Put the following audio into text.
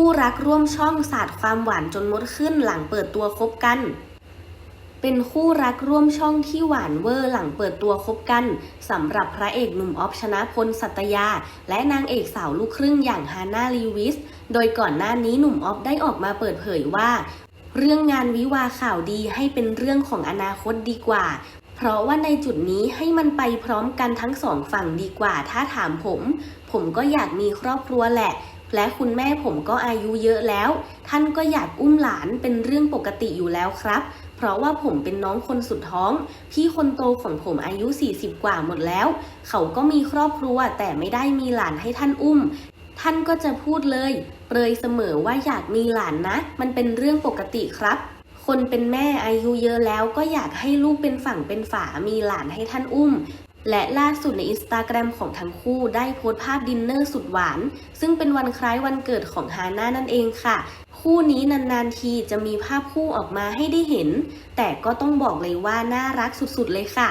คู่รักร่วมช่องสาดความหวานจนมดขึ้นหลังเปิดตัวคบกัน เป็นคู่รักร่วมช่องที่หวานเวอร์หลังเปิดตัวคบกันสำหรับพระเอกหนุ่มออฟชนะพลสัตยา และนางเอกสาวลูกครึ่งอย่างฮาน่าลีวิส โดยก่อนหน้านี้หนุ่มออฟได้ออกมาเปิดเผยว่า เรื่องงานวิวาข่าวดีให้เป็นเรื่องของอนาคตดีกว่าเพราะว่าในจุดนี้ให้มันไปพร้อมกันทั้งสองฝั่งดีกว่า ถ้าถามผม ผมก็อยากมีครอบครัวแหละ และคุณแม่ผมก็อายุเยอะแล้ว ท่านก็อยากอุ้มหลานเป็นเรื่องปกติอยู่แล้วครับ เพราะว่าผมเป็นน้องคนสุดท้อง พี่คนโตของผมอายุ 40 กว่าหมดแล้ว เขาก็มีครอบครัวแต่ไม่ได้มีหลานให้ท่านอุ้ม ท่านก็จะพูดเลย เปรยเสมอว่าอยากมีหลานนะ มันเป็นเรื่องปกติครับคนเป็นแม่อายุเยอะแล้วก็อยากให้ลูกเป็นฝั่งเป็นฝา มีหลานให้ท่านอุ้ม และล่าสุดในอินสตาแกรมของทั้งคู่ได้โพสต์ภาพดินเนอร์สุดหวาน ซึ่งเป็นวันคล้ายวันเกิดของฮาน่านั่นเองค่ะ คู่นี้นานๆทีจะมีภาพคู่ออกมาให้ได้เห็น แต่ก็ต้องบอกเลยว่าน่ารักสุดๆเลยค่ะ